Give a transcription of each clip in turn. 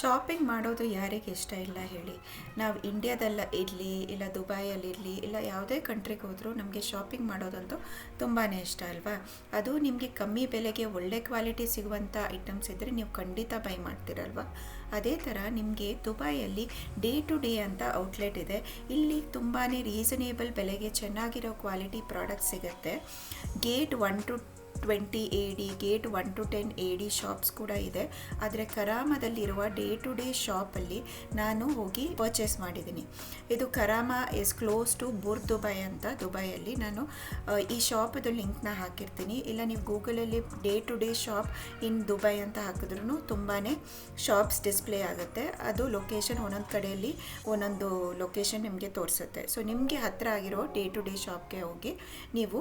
Shopping ಮಾಡೋದು ಯಾರಿಗೆ ಇಷ್ಟ ಇಲ್ಲ ಹೇಳಿ. ನಾವು ಇಂಡಿಯಾದಲ್ಲ ಇರಲಿ, ಇಲ್ಲ ದುಬೈಯಲ್ಲಿರಲಿ ಇಲ್ಲ ಯಾವುದೇ ಕಂಟ್ರಿಗೆ ಹೋದರೂ ನಮಗೆ ಶಾಪಿಂಗ್ ಮಾಡೋದಂತೂ ತುಂಬಾ ಇಷ್ಟ ಅಲ್ವಾ? ಅದು ನಿಮಗೆ ಕಮ್ಮಿ ಬೆಲೆಗೆ ಒಳ್ಳೆ ಕ್ವಾಲಿಟಿ ಸಿಗುವಂಥ ಐಟಮ್ಸ್ ಇದ್ದರೆ ನೀವು ಖಂಡಿತ ಬೈ ಮಾಡ್ತೀರಲ್ವಾ? ಅದೇ ಥರ ನಿಮಗೆ ದುಬೈಯಲ್ಲಿ ಡೇ ಟು ಡೇ ಅಂತ ಔಟ್ಲೆಟ್ ಇದೆ. ಇಲ್ಲಿ ತುಂಬಾ ರೀಸನೇಬಲ್ ಬೆಲೆಗೆ ಚೆನ್ನಾಗಿರೋ ಕ್ವಾಲಿಟಿ ಪ್ರಾಡಕ್ಟ್ ಸಿಗುತ್ತೆ. Gate one to twenty A D gate one to ten A D shops ಕೂಡ ಇದೆ. ಆದರೆ ಕರಾಮದಲ್ಲಿರುವ ಡೇ ಟು ಡೇ ಶಾಪಲ್ಲಿ ನಾನು ಹೋಗಿ ಪರ್ಚೇಸ್ ಮಾಡಿದ್ದೀನಿ. ಇದು Karama is close to Bur Dubai ಅಂತ ದುಬೈಯಲ್ಲಿ ನಾನು ಈ ಶಾಪದ ಲಿಂಕ್ನ ಹಾಕಿರ್ತೀನಿ. ಇಲ್ಲ, ನೀವು ಗೂಗಲಲ್ಲಿ Day to Day shop in Dubai ಅಂತ ಹಾಕಿದ್ರೂ ತುಂಬಾ ಶಾಪ್ಸ್ ಡಿಸ್ಪ್ಲೇ ಆಗುತ್ತೆ. ಅದು ಲೊಕೇಶನ್ ಒಂದೊಂದು ಕಡೆಯಲ್ಲಿ ಒಂದೊಂದು ಲೊಕೇಶನ್ ನಿಮಗೆ ತೋರಿಸುತ್ತೆ. ಸೊ ನಿಮಗೆ ಹತ್ತಿರ ಆಗಿರೋ ಡೇ ಟು ಡೇ ಶಾಪ್ಗೆ ಹೋಗಿ ನೀವು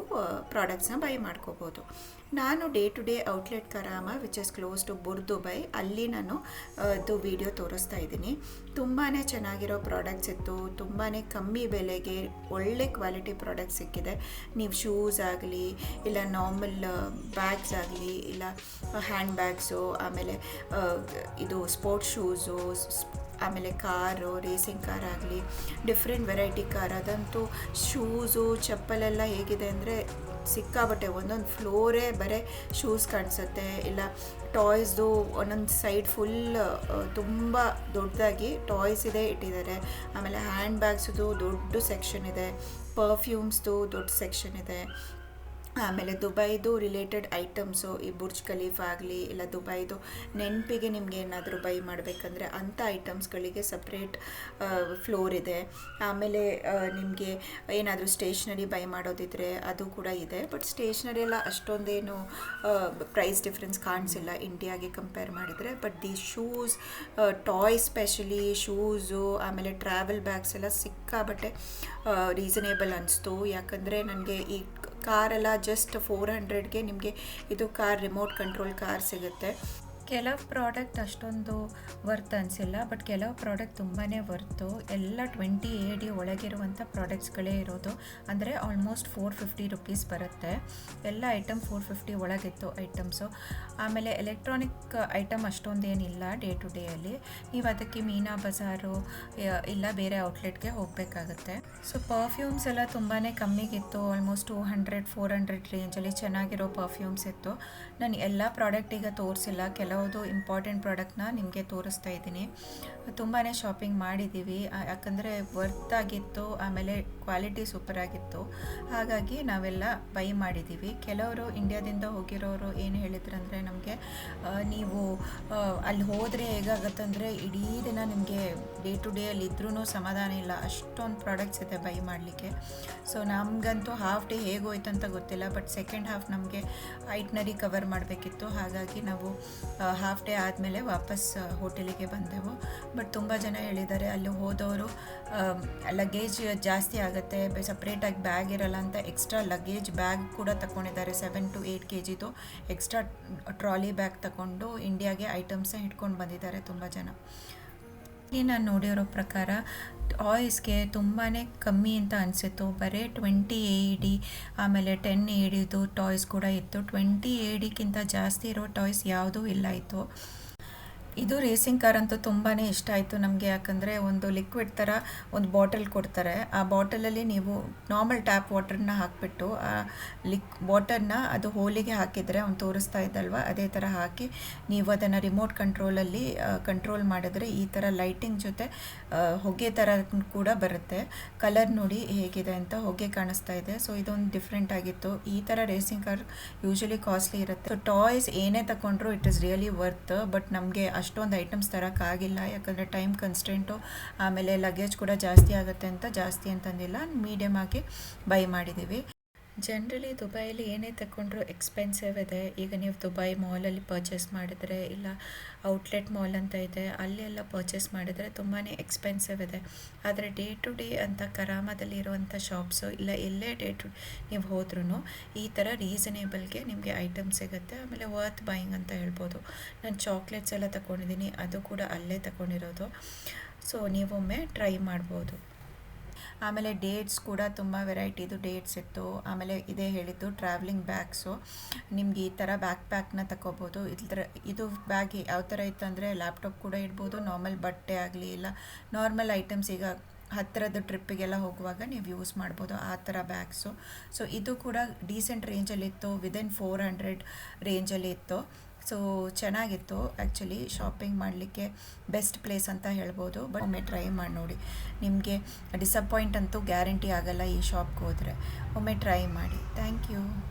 ಪ್ರಾಡಕ್ಟ್ಸ್ನ ಬೈ ಮಾಡ್ಕೋಬೋದು. ನಾನು Day to Day outlet Karama which is close to Bur Dubai ಅಲ್ಲಿ ನಾನು ಅದು ವಿಡಿಯೋ ತೋರಿಸ್ತಾ ಇದ್ದೀನಿ. ತುಂಬಾ ಚೆನ್ನಾಗಿರೋ ಪ್ರಾಡಕ್ಟ್ಸ್ ಇತ್ತು. ತುಂಬಾ ಕಮ್ಮಿ ಬೆಲೆಗೆ ಒಳ್ಳೆ ಕ್ವಾಲಿಟಿ ಪ್ರಾಡಕ್ಟ್ ಸಿಕ್ಕಿದೆ. ನೀವು ಶೂಸ್ ಆಗಲಿ, ಇಲ್ಲ ನಾರ್ಮಲ್ ಬ್ಯಾಗ್ಸ್ ಆಗಲಿ, ಇಲ್ಲ ಹ್ಯಾಂಡ್ ಬ್ಯಾಗ್ಸು ಆಮೇಲೆ ಇದು ಸ್ಪೋರ್ಟ್ಸ್ ಶೂಸು ಆಮೇಲೆ ಕಾರು ರೇಸಿಂಗ್ ಕಾರ್ ಆಗಲಿ ಡಿಫ್ರೆಂಟ್ ವೆರೈಟಿ ಕಾರ್ ಅದಂತೂ ಶೂಸು ಚಪ್ಪಲೆಲ್ಲ ಹೇಗಿದೆ ಅಂದರೆ ಸಿಕ್ಕಾಬಟ್ಟೆ ಒಂದೊಂದು ಫ್ಲೋರೇ ಬರೀ ಶೂಸ್ ಕಾಣಿಸುತ್ತೆ. ಇಲ್ಲ ಟಾಯ್ಸ್ದು ಒಂದೊಂದು ಸೈಡ್ ಫುಲ್ ತುಂಬ ದೊಡ್ಡದಾಗಿ ಟಾಯ್ಸ್ ಇದೆ ಇಟ್ಟಿದ್ದಾರೆ. ಆಮೇಲೆ ಹ್ಯಾಂಡ್ ಬ್ಯಾಗ್ಸ್ದು ದೊಡ್ಡ ಸೆಕ್ಷನ್ ಇದೆ. ಪರ್ಫ್ಯೂಮ್ಸ್ದು ದೊಡ್ಡ ಸೆಕ್ಷನ್ ಇದೆ. ಆಮೇಲೆ ದುಬೈದು ರಿಲೇಟೆಡ್ ಐಟಮ್ಸು ಈ ಬುರ್ಜ್ ಖಲೀಫ್ ಆಗಲಿ ಇಲ್ಲ ದುಬೈದು ನೆನಪಿಗೆ ನಿಮಗೆ ಏನಾದರೂ ಬೈ ಮಾಡಬೇಕಂದ್ರೆ ಅಂಥ ಐಟಮ್ಸ್ಗಳಿಗೆ ಸಪ್ರೇಟ್ ಫ್ಲೋರ್ ಇದೆ. ಆಮೇಲೆ ನಿಮಗೆ ಏನಾದರೂ ಸ್ಟೇಷ್ನರಿ ಬೈ ಮಾಡೋದಿದ್ರೆ ಅದು ಕೂಡ ಇದೆ. ಬಟ್ ಸ್ಟೇಷ್ನರಿ ಎಲ್ಲ ಅಷ್ಟೊಂದೇನು ಪ್ರೈಸ್ ಡಿಫ್ರೆನ್ಸ್ ಕಾಣಿಸಿಲ್ಲ ಇಂಡಿಯಾಗೆ ಕಂಪೇರ್ ಮಾಡಿದರೆ. But the shoes toy specially shoes, ಆಮೇಲೆ ಟ್ರಾವೆಲ್ ಬ್ಯಾಗ್ಸ್ ಎಲ್ಲ ಸಿಕ್ಕಾಬಟ್ಟೆ ರೀಸನೇಬಲ್ ಅನಿಸ್ತು. ಯಾಕಂದರೆ ನನಗೆ ಈ ಕಾರೆಲ್ಲ ಜಸ್ಟ್ ಫೋರ್ ಹಂಡ್ರೆಡ್ಗೆ ನಿಮಗೆ ಇದು ಕಾರ್ ರಿಮೋಟ್ ಕಂಟ್ರೋಲ್ ಕಾರ್ ಸಿಗುತ್ತೆ. ಕೆಲವು ಪ್ರಾಡಕ್ಟ್ ಅಷ್ಟೊಂದು ವರ್ತ್ ಅನಿಸಿಲ್ಲ, ಬಟ್ ಕೆಲವು ಪ್ರಾಡಕ್ಟ್ ತುಂಬಾ ವರ್ತು. ಎಲ್ಲ ಟ್ವೆಂಟಿ ಎ ಡಿ ಒಳಗಿರುವಂಥ ಪ್ರಾಡಕ್ಟ್ಸ್ಗಳೇ ಇರೋದು. ಅಂದರೆ ಆಲ್ಮೋಸ್ಟ್ ಫೋರ್ ಫಿಫ್ಟಿ ರುಪೀಸ್ ಬರುತ್ತೆ. ಎಲ್ಲ ಐಟಮ್ ಫೋರ್ ಫಿಫ್ಟಿ ಒಳಗಿತ್ತು ಐಟಮ್ಸು. ಆಮೇಲೆ ಎಲೆಕ್ಟ್ರಾನಿಕ್ ಐಟಮ್ ಅಷ್ಟೊಂದೇನಿಲ್ಲ ಡೇ ಟು ಡೇಯಲ್ಲಿ. ನೀವು ಅದಕ್ಕೆ ಮೀನಾ ಬಜಾರು ಇಲ್ಲ ಬೇರೆ ಔಟ್ಲೆಟ್ಗೆ ಹೋಗಬೇಕಾಗುತ್ತೆ. ಸೊ ಪರ್ಫ್ಯೂಮ್ಸ್ ಎಲ್ಲ ತುಂಬಾ ಕಮ್ಮಿಗಿತ್ತು. Almost two hundred, four hundred ರೇಂಜಲ್ಲಿ ಚೆನ್ನಾಗಿರೋ ಪರ್ಫ್ಯೂಮ್ಸ್ ಇತ್ತು. ನಾನು ಎಲ್ಲ ಪ್ರಾಡಕ್ಟ್ ಈಗ ತೋರಿಸಿಲ್ಲ. ಕೆಲವುದು ಇಂಪಾರ್ಟೆಂಟ್ ಪ್ರಾಡಕ್ಟ್ನ ನಿಮಗೆ ತೋರಿಸ್ತಾ ಇದ್ದೀನಿ. ತುಂಬಾ ಶಾಪಿಂಗ್ ಮಾಡಿದ್ದೀವಿ. ಯಾಕಂದರೆ ವರ್ತ್ ಆಗಿತ್ತು, ಆಮೇಲೆ ಕ್ವಾಲಿಟಿ ಸೂಪರ್ ಆಗಿತ್ತು. ಹಾಗಾಗಿ ನಾವೆಲ್ಲ ಬೈ ಮಾಡಿದ್ದೀವಿ. ಕೆಲವರು ಇಂಡಿಯಾದಿಂದ ಹೋಗಿರೋರು ಏನು ಹೇಳಿದ್ರಂದರೆ ನಮಗೆ ನೀವು ಅಲ್ಲಿ ಹೋದರೆ ಹೇಗಾಗತ್ತಂದರೆ ಇಡೀ ದಿನ ನಿಮಗೆ ಡೇ ಟು ಡೇ ಅಲ್ಲಿ ಇದ್ರೂ ಸಮಾಧಾನ ಇಲ್ಲ. ಅಷ್ಟೊಂದು ಪ್ರಾಡಕ್ಟ್ಸ್ ಇದೆ ಬೈ ಮಾಡಲಿಕ್ಕೆ. ಸೊ ನಮಗಂತೂ ಹಾಫ್ ಡೇ ಹೇಗೋಯ್ತು ಅಂತ ಗೊತ್ತಿಲ್ಲ ಬಟ್ ಸೆಕೆಂಡ್ ಹಾಫ್ ನಮಗೆ ಐಟ್ನರಿ ಕವರ್ ಮಾಡಬೇಕಿತ್ತು. ಹಾಗಾಗಿ ನಾವು ಹಾಫ್ ಡೇ ಆದಮೇಲೆ ವಾಪಸ್ ಹೋಟೆಲಿಗೆ ಬಂದೆವು. ಬಟ್ ತುಂಬ ಜನ ಹೇಳಿದ್ದಾರೆ, ಅಲ್ಲಿ ಹೋದವರು ಲಗೇಜ್ ಜಾಸ್ತಿ ಆಗುತ್ತೆ ಸಪ್ರೇಟಾಗಿ ಬ್ಯಾಗ್ ಇರಲ್ಲ ಅಂತ ಎಕ್ಸ್ಟ್ರಾ ಲಗೇಜ್ ಬ್ಯಾಗ್ ಕೂಡ ತಗೊಂಡಿದ್ದಾರೆ ಸೆವೆನ್ ಟು ಏಯ್ಟ್ ಕೆ ಜಿದು ಎಕ್ಸ್ಟ್ರಾ ಟ್ರಾಲಿ ಬ್ಯಾಗ್ ತಗೊಂಡು ಇಂಡಿಯಾಗೆ ಐಟಮ್ಸ್ನ ಇಟ್ಕೊಂಡು ಬಂದಿದ್ದಾರೆ ತುಂಬ ಜನ. ಇಲ್ಲಿ ನಾನು ನೋಡಿರೋ ಪ್ರಕಾರ ಟಾಯ್ಸ್ಗೆ ತುಂಬಾ ಕಮ್ಮಿ ಅಂತ ಅನಿಸಿತ್ತು. ಬರೀ ಟ್ವೆಂಟಿ ಎ ಡಿ, ಆಮೇಲೆ ಟೆನ್ ಎ ಡಿದು ಟಾಯ್ಸ್ ಕೂಡ ಇತ್ತು. ಟ್ವೆಂಟಿ ಎ ಡಿಗಿಂತ ಜಾಸ್ತಿ ಇರೋ ಟಾಯ್ಸ್ ಯಾವುದೂ ಇಲ್ಲ ಇತ್ತು. ಇದು ರೇಸಿಂಗ್ ಕಾರ್ ಅಂತೂ ತುಂಬಾ ಇಷ್ಟ ಆಯಿತು ನಮಗೆ, ಯಾಕಂದರೆ ಒಂದು ಲಿಕ್ವಿಡ್ ಥರ ಒಂದು ಬಾಟಲ್ ಕೊಡ್ತಾರೆ. ಆ ಬಾಟಲಲ್ಲಿ ನೀವು ನಾರ್ಮಲ್ ಟ್ಯಾಪ್ ವಾಟರ್ನ ಹಾಕಿಬಿಟ್ಟು, ಆ ಲಿಕ್ ವಾಟರ್ನ ಅದು ಹೋಲಿಗೆ ಹಾಕಿದರೆ ಅವ್ನು ತೋರಿಸ್ತಾ ಇದ್ದಲ್ವ, ಅದೇ ಥರ ಹಾಕಿ ನೀವು ಅದನ್ನು ರಿಮೋಟ್ ಕಂಟ್ರೋಲಲ್ಲಿ ಕಂಟ್ರೋಲ್ ಮಾಡಿದ್ರೆ ಈ ಥರ ಲೈಟಿಂಗ್ ಜೊತೆ ಹೊಗೆ ಥರ ಕೂಡ ಬರುತ್ತೆ. ಕಲರ್ ನೋಡಿ ಹೇಗಿದೆ ಅಂತ ಹೊಗೆ ಕಾಣಿಸ್ತಾ ಇದೆ. ಸೊ ಇದೊಂದು ಡಿಫ್ರೆಂಟ್ ಆಗಿತ್ತು. ಈ ಥರ ರೇಸಿಂಗ್ ಕಾರ್ ಯೂಶಲಿ ಕಾಸ್ಟ್ಲಿ ಇರುತ್ತೆ. ಸೊ ಟಾಯ್ಸ್ ಏನೇ ತಗೊಂಡ್ರು it is really worth but ನಮಗೆ ಅಷ್ಟೊಂದು ಐಟಮ್ಸ್ ತರೋಕ್ಕಾಗಿಲ್ಲ ಯಾಕಂದರೆ ಟೈಮ್ ಕನ್ಸ್ಟೆಂಟು ಆಮೇಲೆ ಲಗೇಜ್ ಕೂಡ ಜಾಸ್ತಿ ಆಗುತ್ತೆ ಅಂತ ಜಾಸ್ತಿ ಅಂತಂದಿಲ್ಲ. ಮೀಡಿಯಮ್ ಆಗಿ ಬೈ ಮಾಡಿದ್ದೀವಿ ಜನರಲಿ ದುಬೈಯಲ್ಲಿ ಏನೇ ತಗೊಂಡ್ರು ಎಕ್ಸ್ಪೆನ್ಸಿವ್ ಇದೆ. ಈಗ ನೀವು ದುಬೈ ಮಾಲಲ್ಲಿ ಪರ್ಚೇಸ್ ಮಾಡಿದರೆ, ಇಲ್ಲ ಔಟ್ಲೆಟ್ ಮಾಲ್ ಅಂತ ಇದೆ, ಅಲ್ಲಿ ಎಲ್ಲ ಪರ್ಚೇಸ್ ಮಾಡಿದರೆ ತುಂಬಾ ಎಕ್ಸ್ಪೆನ್ಸಿವ್ ಇದೆ. ಆದರೆ ಡೇ ಟು ಡೇ ಅಂತ ಕರಾಮದಲ್ಲಿ ಇರುವಂಥ ಶಾಪ್ಸು ಇಲ್ಲ ಎಲ್ಲೇ ಡೇ ಟು ನೀವು ಹೋದ್ರೂ ಈ ಥರ ರೀಸನೇಬಲ್ಗೆ ನಿಮಗೆ ಐಟಮ್ ಸಿಗುತ್ತೆ. ಆಮೇಲೆ ವರ್ತ್ ಬೈಯಿಂಗ್ ಅಂತ ಹೇಳ್ಬೋದು. ನಾನು ಚಾಕ್ಲೇಟ್ಸ್ ಎಲ್ಲ ತಗೊಂಡಿದ್ದೀನಿ ಅದು ಕೂಡ ಅಲ್ಲೇ ತಗೊಂಡಿರೋದು ಸೊ ನೀವೊಮ್ಮೆ ಟ್ರೈ ಮಾಡ್ಬೋದು. ಆಮೇಲೆ ಡೇಟ್ಸ್ ಕೂಡ ತುಂಬ ವೆರೈಟಿದು ಡೇಟ್ಸ್ ಇತ್ತು. ಆಮೇಲೆ ಇದೇ ಹೇಳಿದ್ದು ಟ್ರಾವೆಲಿಂಗ್ ಬ್ಯಾಗ್ಸು ನಿಮ್ಗೆ ಈ ಥರ ಬ್ಯಾಕ್ ಪ್ಯಾಕ್ನ ತಗೋಬೋದು ಇದ್ರ ಇದು ಬ್ಯಾಗ್ ಯಾವ ಥರ ಇತ್ತು ಅಂದರೆ ಲ್ಯಾಪ್ಟಾಪ್ ಕೂಡ ಇಡ್ಬೋದು, ನಾರ್ಮಲ್ ಬಟ್ಟೆ ಆಗಲಿ ಇಲ್ಲ, ನಾರ್ಮಲ್ ಐಟಮ್ಸ್ ಈಗ ಹತ್ತಿರದ ಟ್ರಿಪ್ಪಿಗೆಲ್ಲ ಹೋಗುವಾಗ ನೀವು ಯೂಸ್ ಮಾಡ್ಬೋದು ಆ ಥರ ಬ್ಯಾಗ್ಸು ಸೊ ಇದು ಕೂಡ ಡೀಸೆಂಟ್ ರೇಂಜಲ್ಲಿತ್ತು, ವಿದಿನ್ ಫೋರ್ ಹಂಡ್ರೆಡ್ ರೇಂಜಲ್ಲಿ ಇತ್ತು ಸೊ ಚೆನ್ನಾಗಿತ್ತು ಆ್ಯಕ್ಚುಲಿ ಶಾಪಿಂಗ್ ಮಾಡಲಿಕ್ಕೆ ಬೆಸ್ಟ್ ಪ್ಲೇಸ್ ಅಂತ ಹೇಳ್ಬೋದು. ಬಟ್ ಒಮ್ಮೆ ಟ್ರೈ ಮಾಡಿ ನೋಡಿ. ನಿಮಗೆ ಡಿಸಪಾಯಿಂಟ್ ಅಂತೂ ಗ್ಯಾರಂಟಿ ಆಗಲ್ಲ ಈ ಶಾಪ್ಗೆ ಹೋದರೆ. ಒಮ್ಮೆ ಟ್ರೈ ಮಾಡಿ. Thank you